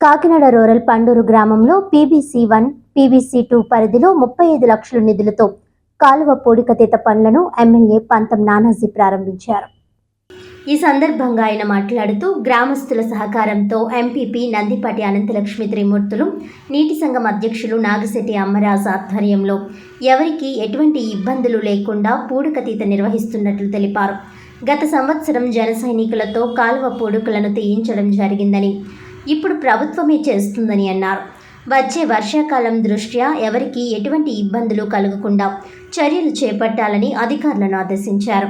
Kakinada rural Panduru గ్రామంలో PBC one PBC two పరిధిలో ముప్పై ఐదు లక్షల నిధులతో కాలువ పూడికతీత పనులను ఎమ్మెల్యే పంతం నానాజీ ప్రారంభించారు. ఈ సందర్భంగా ఆయన మాట్లాడుతూ గ్రామస్తుల సహకారంతో ఎంపీపీ నందిపాటి అనంతలక్ష్మి త్రిమూర్తులు నీటి సంఘం అధ్యక్షులు నాగశెట్టి అమ్మరాజు ఆధ్వర్యంలో ఎవరికీ ఎటువంటి ఇబ్బందులు లేకుండా పూడికతీత నిర్వహిస్తున్నట్లు తెలిపారు. గత సంవత్సరం జన సైనికులతో కాలువ పూడుకలను తీయించడం జరిగిందని ఇప్పుడు ప్రభుత్వమే చేస్తుందని అన్నారు. వచ్చే వర్షాకాలం దృష్ట్యా ఎవరికీ ఎటువంటి ఇబ్బందులు కలగకుండా చర్యలు చేపట్టాలని అధికారులను ఆదేశించారు.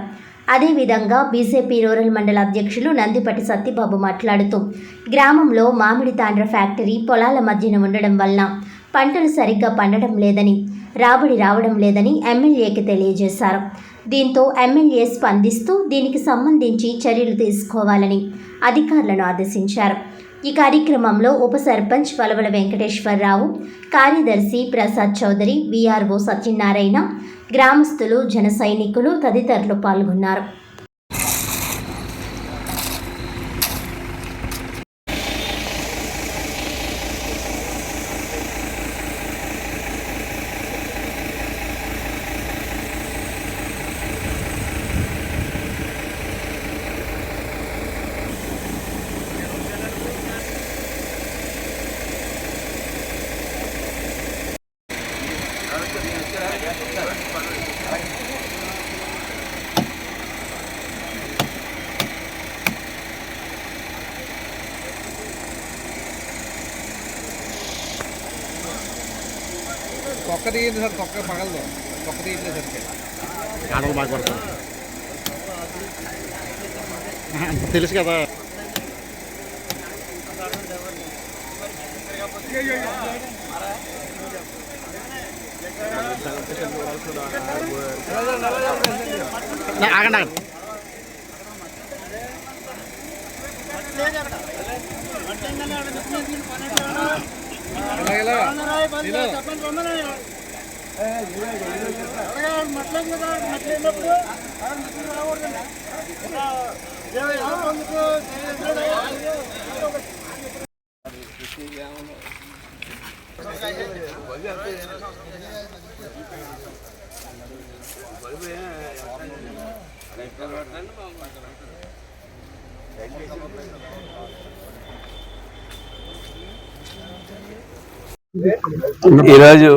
అదేవిధంగా బీజేపీ రూరల్ మండల అధ్యక్షులు నందిపటి సత్యబాబు మాట్లాడుతూ గ్రామంలో మామిడి తాండ్ర ఫ్యాక్టరీ పొలాల మధ్యన ఉండడం వలన పంటలు సరిగ్గా పండడం లేదని రాబడి రావడం లేదని ఎమ్మెల్యేకి తెలియజేశారు. దీంతో ఎమ్మెల్యే స్పందిస్తూ దీనికి సంబంధించి చర్యలు తీసుకోవాలని అధికారులను ఆదేశించారు. ఈ కార్యక్రమంలో ఉప సర్పంచ్ వలవల వెంకటేశ్వరరావు కార్యదర్శి ప్రసాద్ చౌదరి విఆర్ఓ సత్యనారాయణ గ్రామస్తులు జన సైనికులు తదితరులు పాల్గొన్నారు. తొక్క తీయండి సార్ తొక్క పగలదు. తొక్క తీయట్లేదు సరిగ్గా ఆడలు బాగా పడతారు తెలుసు కదా. నా, ఆగండి ఆగండి ఇలా ఇలా నేను ఈరోజు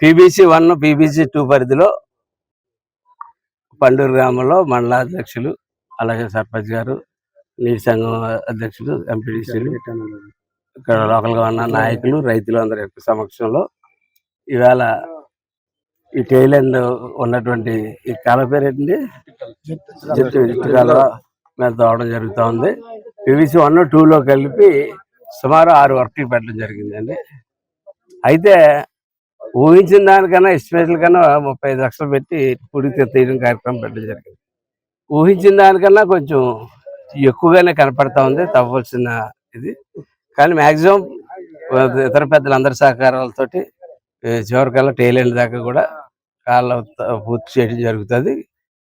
పీబీసీ వన్ పీబీసీ టూ పరిధిలో పండూరు గ్రామంలో మండలాధ్యక్షులు అలాగే సర్పంచ్ గారు నీటి సంఘం అధ్యక్షులు ఎంపీడీసీలు. ఇక్కడ లోకల్గా ఉన్న నాయకులు రైతులు అందరి యొక్క సమక్షంలో ఇవాళ ఈ టైల్ ఎండ్ ఉన్నటువంటి ఈ కాల పేరు ఏంటండి? జట్టు జట్టు కాలువ మీద తోవడం జరుగుతూ ఉంది. పీవీసీ వన్ టూలో కలిపి సుమారు ఆరు వర్క్లు పెట్టడం జరిగిందండి. అయితే ఊహించిన దానికన్నా ఎస్టిమేట్ల కన్నా ముప్పై ఐదు లక్షలు పెట్టి పుడికి తీయడం కార్యక్రమం పెట్టడం జరిగింది. ఊహించిన దానికన్నా కొంచెం ఎక్కువగానే కనపడతా ఉంది తవ్వాల్సిన ఇది. కానీ మ్యాక్సిమం ఇతర పెద్దలందరి సహకారాలతోటి ఏ, చివరికల్లా టైలెండ్ దాకా కూడా కాళ్ళ పూర్తి చేయడం జరుగుతుంది.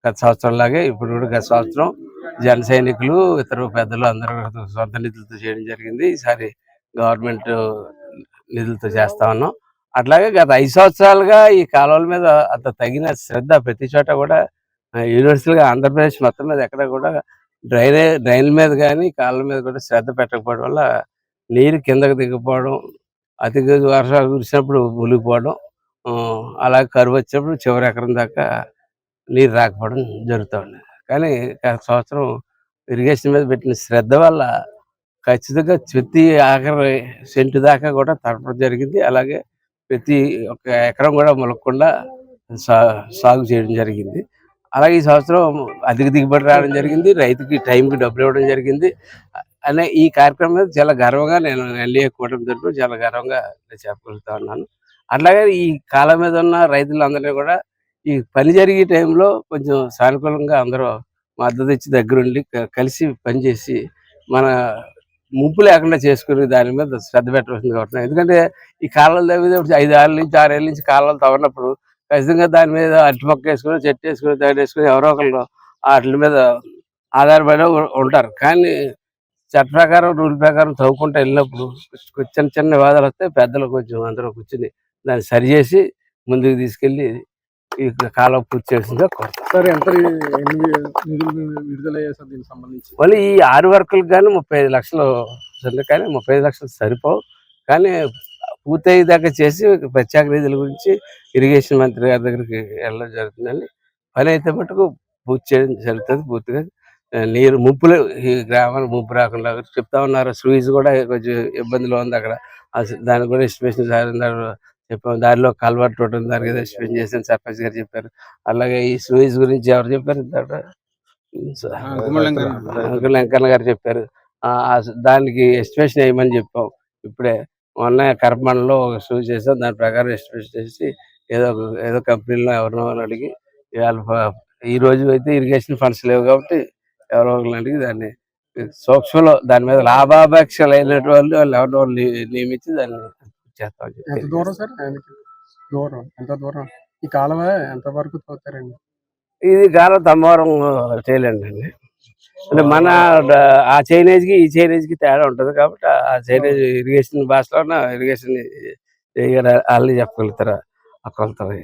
గత సంవత్సరం లాగే ఇప్పుడు కూడా గత సంవత్సరం జన సైనికులు ఇతర పెద్దలు అందరూ సొంత నిధులతో చేయడం జరిగింది. ఈసారి గవర్నమెంట్ నిధులతో చేస్తా ఉన్నాం. అట్లాగే గత ఐదు సంవత్సరాలుగా ఈ కాలువల మీద అంత తగిన శ్రద్ధ ప్రతి చోట కూడా యూనివర్సల్గా ఆంధ్రప్రదేశ్ మొత్తం మీద ఎక్కడ కూడా డ్రైనే డ్రైన్ల మీద కానీ కాలువల మీద కూడా శ్రద్ధ పెట్టకపోవడం వల్ల నీరు కిందకి దిగిపోవడం అతిగా వర్షాలు కురిసినప్పుడు మునిగిపోవడం అలాగే కరువు వచ్చినప్పుడు చివరి ఎకరం దాకా నీరు రాకపోవడం జరుగుతుంది కానీ సంవత్సరం ఇరిగేషన్ మీద పెట్టిన శ్రద్ధ వల్ల ఖచ్చితంగా ప్రతి ఆఖరి సెంటు దాకా కూడా తడపడం జరిగింది. అలాగే ప్రతి ఒక్క ఎకరం కూడా మొలకకుండా సా- సాగు చేయడం జరిగింది. అలాగే ఈ సంవత్సరం అధిక దిగుబడి రావడం జరిగింది. రైతుకి టైంకి డబ్బులు ఇవ్వడం జరిగింది. అనే ఈ కార్యక్రమం మీద చాలా గర్వంగా నేను ఎల్ఏ కూటమి తరఫున చాలా గర్వంగా చెప్పగలుగుతా ఉన్నాను. అట్లాగే ఈ కాలం మీద ఉన్న రైతులందరినీ కూడా ఈ పని జరిగే టైంలో కొంచెం సానుకూలంగా అందరూ మద్దతు ఇచ్చి దగ్గరుండి కలిసి పనిచేసి మన ముప్పు లేకుండా చేసుకుని దాని మీద శ్రద్ధ పెట్టవలసింది కాబట్టి ఎందుకంటే ఈ కాలాలు తవ్వితే ఐదు ఆరు నుంచి ఆరేళ్ళ నుంచి కాలాలు తవ్వినప్పుడు ఖచ్చితంగా దాని మీద అరటి మొక్క వేసుకుని చెట్టు వేసుకుని తయారు ఎవరో ఒకళ్ళు వాటి మీద ఆధారపడి ఉంటారు. కానీ చట్ట ప్రకారం రూల్ ప్రకారం తవ్వుకుంటూ వెళ్ళినప్పుడు చిన్న చిన్న వివాదాలు వస్తే పెద్దలు కొంచెం అందరూ కూర్చుని దాన్ని సరి చేసి ముందుకు తీసుకెళ్ళి ఈ కాలం పూర్తి కోరుతాం. సార్ ఎంత దీనికి సంబంధించి? మళ్ళీ ఈ ఆరు వర్కులకు కానీ ముప్పై ఐదు లక్షలు కానీ ముప్పై ఐదు లక్షలు సరిపోవు. కానీ పూర్తయ్యేదాకా చేసి ప్రత్యేక నిధుల గురించి ఇరిగేషన్ మంత్రి గారి దగ్గరికి వెళ్ళడం జరుగుతుందండి. పని అయితే మటుకు పూర్తి చేయడం జరుగుతుంది పూర్తిగా నీరు ముప్పులు ఈ గ్రామానికి ముప్పు రాకుండా చెప్తా ఉన్నారు. స్వీజ్ కూడా కొంచెం ఇబ్బందిలో ఉంది అక్కడ. దానికి కూడా ఎస్టిమేషన్ సార్ చెప్పాము దారిలో కల్వర్ట్ ఒకటి ఉంది దానికి ఎస్టిమేషన్ చేసాను సర్పంచ్ గారు చెప్పారు. అలాగే ఈ స్వీజ్ గురించి ఎవరు చెప్పారు. అంకుల్ వెంకన్న గారు చెప్పారు. దానికి ఎస్టిమేషన్ వేయమని చెప్పాం. ఇప్పుడే మొన్న కరపమండలో ఒక షూ చేసాం దాని ప్రకారం ఎస్టిమేషన్ చేసి ఏదో ఒక- ఏదో కంపెనీలో ఎవరినో అని అడిగి ఇవాళ ఈ రోజు అయితే ఇరిగేషన్ ఫండ్స్ లేవు కాబట్టి ఎవరో ఒకరిని అడిగి దాన్ని సూక్ష్మలో దాని మీద లాభాపేక్ష లేనటువంటి వాళ్ళు వాళ్ళు ని- నియమించి దాన్ని ఎంత చెప్పి దూరం సార్? దూరం ఎంత దూరం? ఈ కాలువ ఎంత వరకు ఇది కాలం తమ్మవరం చేయలేండి అండి అంటే మన ఆ చైనేజ్కి ఈ చైనేజ్కి తేడా ఉంటది కాబట్టి ఆ చైనేజ్ ఇరిగేషన్ భాషలో ఇరిగేషన్ వాళ్ళని చెప్పగలుగుతారా? ఆ కొలతలు